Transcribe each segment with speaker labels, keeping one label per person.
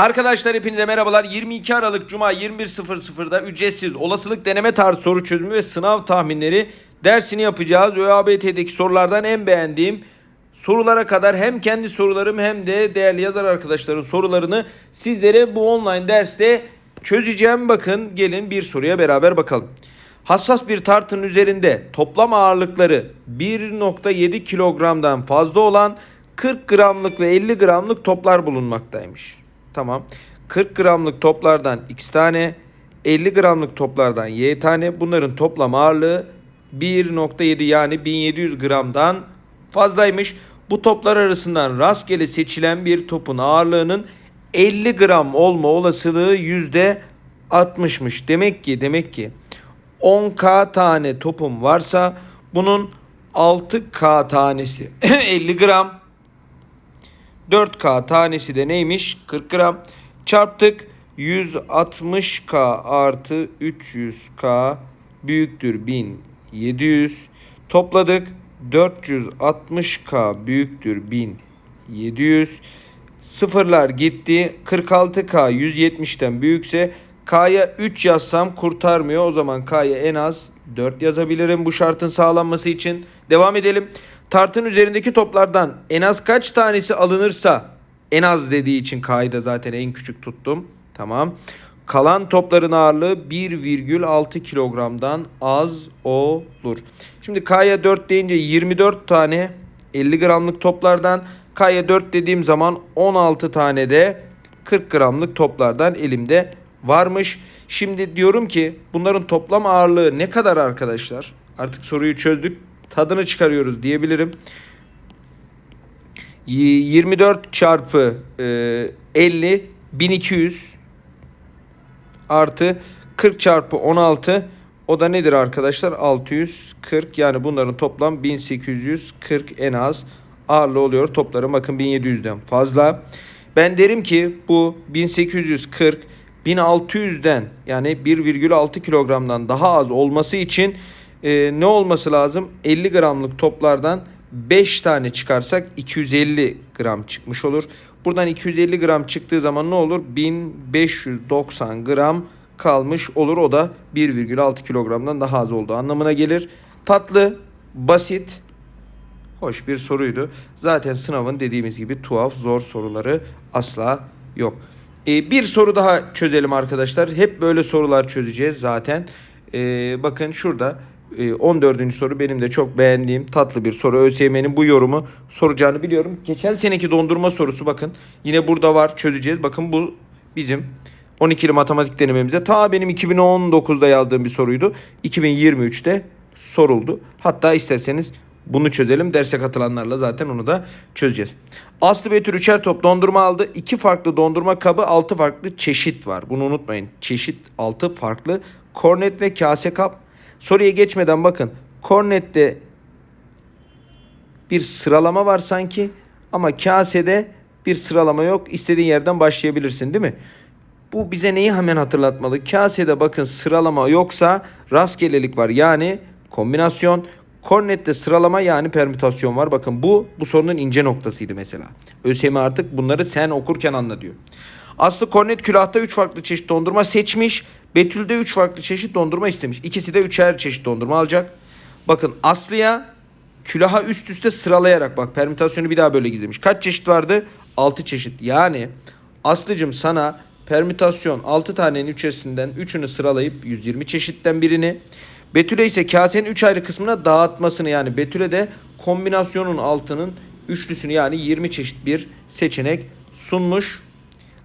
Speaker 1: Arkadaşlar hepinize merhabalar. 22 Aralık Cuma 21.00'da ücretsiz olasılık deneme tarzı soru çözümü ve sınav tahminleri dersini yapacağız. ÖABT'deki sorulardan en beğendiğim sorulara kadar hem kendi sorularım hem de değerli yazar arkadaşların sorularını sizlere bu online derste çözeceğim. Bakın gelin bir soruya beraber bakalım. Hassas bir tartının üzerinde toplam ağırlıkları 1.7 kilogramdan fazla olan 40 gramlık ve 50 gramlık toplar bulunmaktaymış. Tamam. 40 gramlık toplardan x tane, 50 gramlık toplardan y tane. Bunların toplam ağırlığı 1.7 yani 1700 gramdan fazlaymış. Bu toplar arasından rastgele seçilen bir topun ağırlığının 50 gram olma olasılığı yüzde 60'mış. Demek ki demek ki 10k tane topum varsa bunun 6k tanesi 50 gram 4K tanesi de neymiş? 40 gram. Çarptık. 160K artı 300K büyüktür 1700. Topladık. 460K büyüktür 1700. Sıfırlar gitti. 46K 170'ten büyükse K'ya 3 yazsam kurtarmıyor. O zaman K'ya en az 4 yazabilirim bu şartın sağlanması için. Devam edelim. Tartın üzerindeki toplardan en az kaç tanesi alınırsa en az dediği için K'yı da zaten en küçük tuttum. Tamam. Kalan topların ağırlığı 1,6 kilogramdan az olur. Şimdi K'ya 4 deyince 24 tane 50 gramlık toplardan K'ya 4 dediğim zaman 16 tane de 40 gramlık toplardan elimde varmış. Şimdi diyorum ki bunların toplam ağırlığı ne kadar arkadaşlar? Artık soruyu çözdük. Tadını çıkarıyoruz diyebilirim. Y- 24 çarpı e, 50 1200 artı 40 çarpı 16 o da nedir arkadaşlar? 640 yani bunların toplam 1840 en az ağırlığı oluyor. Topları bakın 1700'den fazla. Ben derim ki bu 1840 1600'den yani 1,6 kilogramdan daha az olması için e, ne olması lazım? 50 gramlık toplardan 5 tane çıkarsak 250 gram çıkmış olur. Buradan 250 gram çıktığı zaman ne olur? 1590 gram kalmış olur. O da 1,6 kilogramdan daha az olduğu anlamına gelir. Tatlı, basit, hoş bir soruydu. Zaten sınavın dediğimiz gibi tuhaf, zor soruları asla yok. Ee, bir soru daha çözelim arkadaşlar. Hep böyle sorular çözeceğiz zaten. Ee, bakın şurada 14. soru benim de çok beğendiğim tatlı bir soru. ÖSYM'nin bu yorumu soracağını biliyorum. Geçen seneki dondurma sorusu bakın. Yine burada var çözeceğiz. Bakın bu bizim 12'li matematik denememize ta benim 2019'da yazdığım bir soruydu. 2023'te soruldu. Hatta isterseniz bunu çözelim. Derse katılanlarla zaten onu da çözeceğiz. Aslı Betül üçer top dondurma aldı. İki farklı dondurma kabı altı farklı çeşit var. Bunu unutmayın. Çeşit altı farklı. Kornet ve kase kap. Soruya geçmeden bakın. Kornette bir sıralama var sanki ama kasede bir sıralama yok. İstediğin yerden başlayabilirsin değil mi? Bu bize neyi hemen hatırlatmalı? Kasede bakın sıralama yoksa rastgelelik var. Yani kombinasyon. Kornette sıralama yani permütasyon var. Bakın bu bu sorunun ince noktasıydı mesela. ÖSYM artık bunları sen okurken anla diyor. Aslı kornet külahta 3 farklı çeşit dondurma seçmiş. Betül de 3 farklı çeşit dondurma istemiş. İkisi de üçer çeşit dondurma alacak. Bakın Aslı'ya külaha üst üste sıralayarak bak permütasyonu bir daha böyle gizlemiş. Kaç çeşit vardı? 6 çeşit. Yani Aslıcım sana permütasyon 6 tanenin içerisinden 3'ünü sıralayıp 120 çeşitten birini Betül'e ise kasenin 3 ayrı kısmına dağıtmasını yani Betül'e de kombinasyonun altının üçlüsünü yani 20 çeşit bir seçenek sunmuş.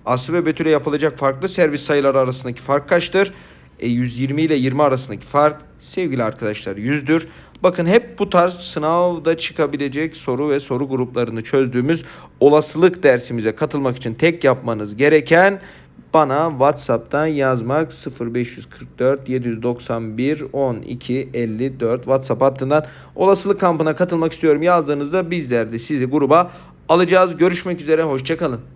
Speaker 1: Aslı ve Betül'e yapılacak farklı servis sayıları arasındaki fark kaçtır? E, 120 ile 20 arasındaki fark sevgili arkadaşlar 100'dür. Bakın hep bu tarz sınavda çıkabilecek soru ve soru gruplarını çözdüğümüz olasılık dersimize katılmak için tek yapmanız gereken bana WhatsApp'tan yazmak 0544 791 12 54 WhatsApp hattından olasılık kampına katılmak istiyorum yazdığınızda bizler de sizi gruba alacağız. Görüşmek üzere hoşçakalın.